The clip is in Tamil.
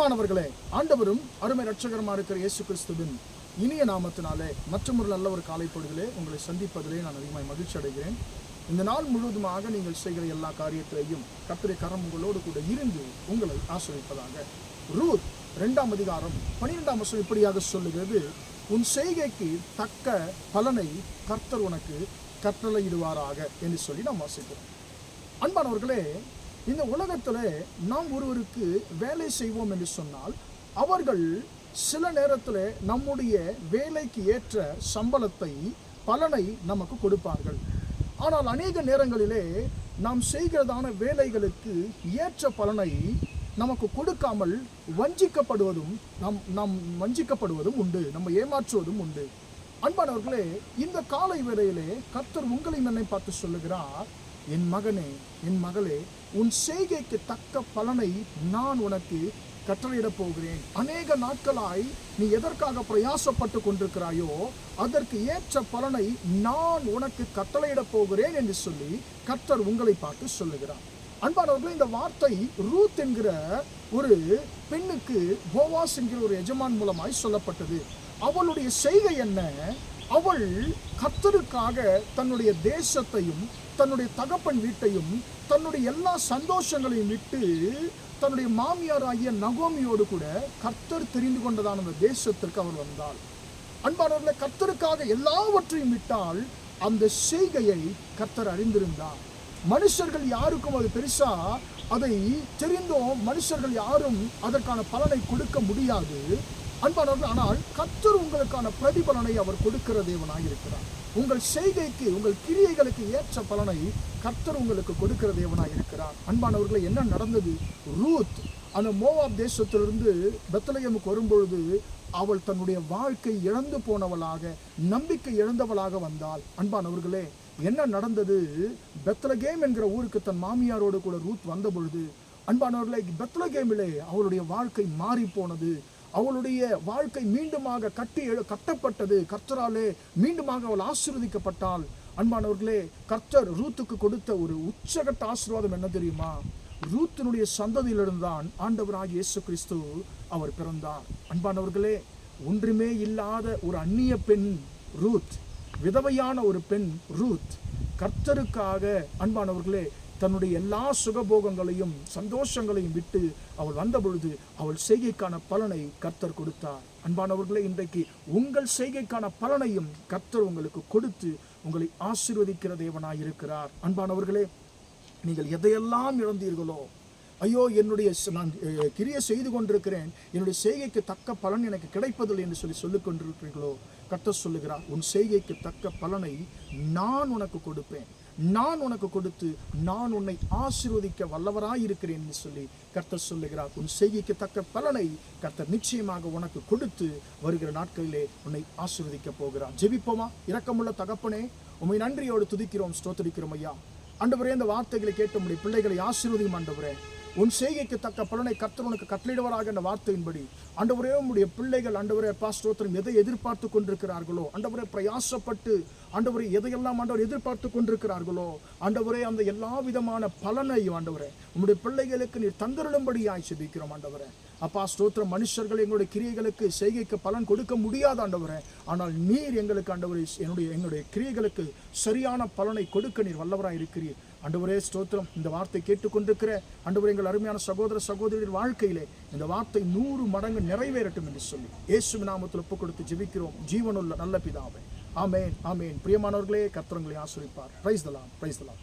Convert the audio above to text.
பிரியமானவர்களே ஆண்டவரும் அருமை ரட்சகரமா இருக்கிற இயேசு கிறிஸ்துவின் இனிய நாமத்தினாலே மற்றும் ஒரு நல்ல ஒரு காலைப்பொழுதிலே உங்களை சந்திப்பதிலே நான் அதிகமாக மகிழ்ச்சி அடைகிறேன். இந்த நாள் முழுவதுமாக நீங்கள் செய்கிற எல்லா காரியத்திலையும் கத்திரை கரம் உங்களோடு கூட இருந்து உங்களை ஆசிரியப்பதாக. ரூத் ரெண்டாம் அதிகாரம் பனிரெண்டாம் வருஷம் இப்படியாக சொல்லுகிறது உன் செய்கைக்கு தக்க பலனை கர்த்தர் உனக்கு கட்டளையிடுவாராக என்று சொல்லி நாம் வாசிக்கிறோம். அன்பானவர்களே இந்த உலகத்தில் நாம் ஒருவருக்கு வேலை செய்வோம் என்று சொன்னால் அவர்கள் சில நேரத்தில் நம்முடைய வேலைக்கு ஏற்ற சம்பளத்தை பலனை நமக்கு கொடுப்பார்கள். ஆனால் அநேக நேரங்களிலே நாம் செய்கிறதான வேலைகளுக்கு ஏற்ற பலனை நமக்கு கொடுக்காமல் வஞ்சிக்கப்படுவதும் நம் நாம் வஞ்சிக்கப்படுவதும் உண்டு நம்ம ஏமாற்றுவதும் உண்டு. அன்பானவர்களே இந்த காலை வேளையிலே கர்த்தர் உங்களின் என்னை பார்த்து சொல்லுகிறார் என் மகனே என் மகளே உன் செய்கைக்கு தக்க பலனை நான் உனக்கு கட்டளையிடப் போகிறேன். அநேக நாட்களாய் நீ எதற்காக பிரயாசப்பட்டு கொண்டிருக்கிறாயோ அதற்கு ஏற்ற பலனை நான் உனக்கு கட்டளையிடப் போகிறேன் என்று சொல்லி கர்த்தர் உங்களை பார்த்து சொல்லுகிறார். அன்பானவர்களே இந்த வார்த்தை ரூத் என்கிற ஒரு பெண்ணுக்கு போவாஸ் என்கிற ஒரு எஜமான் மூலமாய் சொல்லப்பட்டது. அவளுடைய செய்கை என்ன? அவள் கர்த்தருக்காக தன்னுடைய தேசத்தையும் தன்னுடைய தகப்பன் வீட்டையும் தன்னுடைய எல்லா சந்தோஷங்களையும் விட்டு தன்னுடைய மாமியார் ஆகிய நகோமியோடு கூட கர்த்தர் தெரிந்து கொண்டதான அந்த தேசத்திற்கு அவள் வந்தாள். அன்பானவர்களை கர்த்தருக்காக எல்லாவற்றையும் விட்டால் அந்த செய்கையை கர்த்தர் அறிந்திருந்தார். மனுஷர்கள் யாருக்கும் அது பெருசா அதை தெரிந்தோம் மனுஷர்கள் யாரும் அதற்கான பலனை கொடுக்க முடியாது. அன்பானவர்கள் ஆனால் கர்த்தர் உங்களுக்கான பிரதிபலனை அவர் கொடுக்கிற தேவனாக இருக்கிறார். உங்கள் செய்கைக்கு உங்கள் கிரியைகளுக்கு ஏற்ற பலனை கர்த்தர் உங்களுக்கு கொடுக்கிற தேவனாக இருக்கிறார். அன்பானவர்களை என்ன நடந்தது? ரூத் அந்த மோவாப் தேசத்திலிருந்து பெத்தலகமுக்கு வரும்பொழுது அவள் தன்னுடைய வாழ்க்கை இழந்து போனவளாக நம்பிக்கை இழந்தவளாக வந்தாள். அன்பானவர்களே என்ன நடந்தது? பெத்தலகேம் என்கிற ஊருக்கு தன் மாமியாரோடு கூட ரூத் வந்த பொழுது அன்பானவர்களே பெத்தலகேமிலே அவளுடைய வாழ்க்கை மாறி போனது அவளுடைய வாழ்க்கை மீண்டுமாக கட்டி எழு- கட்டப்பட்டது. கர்த்தராலே மீண்டுமாக அவள் ஆசீர்வதிக்கப்பட்டாள். அன்பானவர்களே கர்த்தர் ரூத்துக்கு கொடுத்த ஒரு உச்சகட்ட ஆசீர்வாதம் என்ன தெரியுமா? ரூத்தினுடைய சந்ததியிலிருந்து தான் ஆண்டவராகிய இயேசு கிறிஸ்து அவர் பிறந்தார். அன்பானவர்களே ஒன்றுமே இல்லாத ஒரு அந்நிய பெண் ரூத் விதவையான ஒரு பெண் ரூத் கர்த்தருக்காக அன்பானவர்களே தன்னுடைய எல்லா சுகபோகங்களையும் சந்தோஷங்களையும் விட்டு அவள் வந்த பொழுது அவள் செய்கைக்கான பலனை கர்த்தர் கொடுத்தார். அன்பானவர்களே இன்றைக்கு உங்கள் செய்கைக்கான பலனையும் கர்த்தர் உங்களுக்கு கொடுத்து உங்களை ஆசீர்வதிக்கிற தேவனாய் இருக்கிறார். அன்பானவர்களே நீங்கள் எதையெல்லாம் இழந்தீர்களோ ஐயோ என்னுடைய நான் கிரியை செய்து கொண்டிருக்கிறேன் என்னுடைய செய்கைக்கு தக்க பலன் எனக்கு கிடைப்பதில்லை என்று சொல்லி சொல்லிக் கொண்டிருக்கிறீர்களோ கர்த்தர் சொல்லுகிறார் உன் செய்கைக்கு தக்க பலனை நான் உனக்கு கொடுப்பேன். நான் உனக்கு கொடுத்து நான் உன்னை ஆசீர்வதிக்க வல்லவராய் இருக்கிறேன் என்று சொல்லி கர்த்தர் சொல்லுகிறார். உன் செய்கைக்கு தக்க பலனை கர்த்தர் நிச்சயமாக உனக்கு கொடுத்து வருகிற நாட்களிலே உன்னை ஆசீர்வதிக்க போகிறார். ஜெபிப்போமா? இரக்கமுள்ள தகப்பனே உண்மை நன்றியோடு துதிக்கிறோம் ஸ்தோத்தரிக்கிறோம் ஐயா. அண்டவரே இந்த வார்த்தைகளை கேட்ட முடிய பிள்ளைகளை ஆசீர்வதியும் ஆண்டவரே. உன் செய்கைக்கு தக்க பலனை கர்த்தர் உனக்கு கட்டளிடுவராக என்ற வார்த்தையின்படி. அண்டவரே உடைய பிள்ளைகள் அண்டவரே பாஸ்தோத்திரம் எதை எதிர்பார்த்து கொண்டிருக்கிறார்களோ அண்டவரே பிரயாசப்பட்டு ஆண்டவரே எதையெல்லாம் ஆண்டவர் எதிர்பார்த்து கொண்டிருக்கிறார்களோ ஆண்டவரே அந்த எல்லா விதமான பலனையும் ஆண்டவரே உம்முடைய பிள்ளைகளுக்கு நீர் தந்தருளும்படியாய் செபிக்கிறோம் ஆண்டவரே. அப்பா ஸ்தோத்திரம். மனுஷர்கள் எங்களுடைய கிரியைகளுக்கு செய்கைக்கு பலன் கொடுக்க முடியாத ஆண்டவரே. ஆனால் நீர் எங்களுக்கு ஆண்டவரே என்னுடைய எங்களுடைய கிரியைகளுக்கு சரியான பலனை கொடுக்க நீர் வல்லவராக இருக்கிறீர். அண்டவரே ஸ்தோத்திரம். இந்த வார்த்தை கேட்டுக்கொண்டிருக்கிற ஆண்டவரே எங்கள் அருமையான சகோதர சகோதரியின் வாழ்க்கையிலே இந்த வார்த்தை நூறு மடங்கு நிறைவேறட்டும் என்று சொல்லி இயேசு நாமத்தில் ஒப்பு கொடுத்து ஜெபிக்கிறோம். ஜீவனுள்ள நல்ல பிதாவே. ஆமேன் ஆமேன். பிரியமானவர்களே கத்திரங்களை ஆசிரிப்பார். Price தலாம் price தலாம்